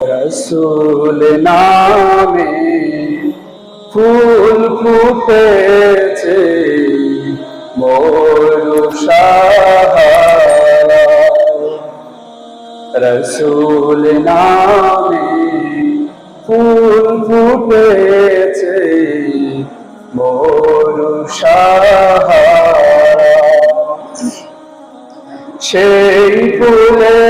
রসুল নামে ফুল ফুটেছে মরুষাহারা রসুল নামে ফুল ফুটেছে মরুষাহারা সেই ফুলেরই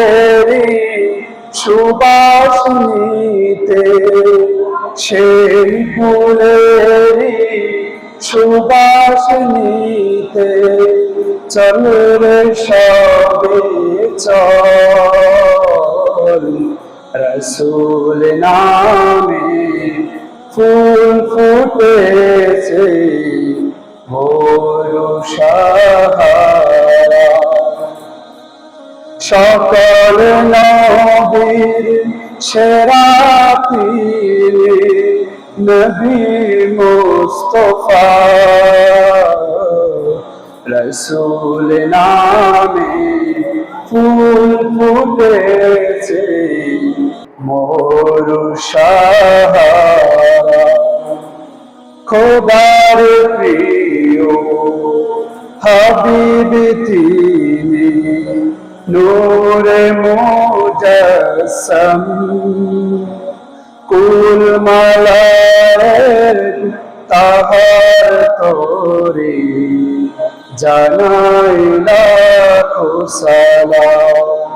সুবাস নিতে সেই ফুলেরই সুবাস নিতে চলরে সবে চল। রসুল নামে ফুল ফুটেছে মরুষাহারা সকল নবীর সেরা পীর, নবী মুস্তফা। রসুল নামে ফুল ফুটেছে মরুষাহারা খোদার প্রিয় হাবিব তিনি নূরে মুজাসম কুল মালার তাহার তোরে জানাইলা সালাম।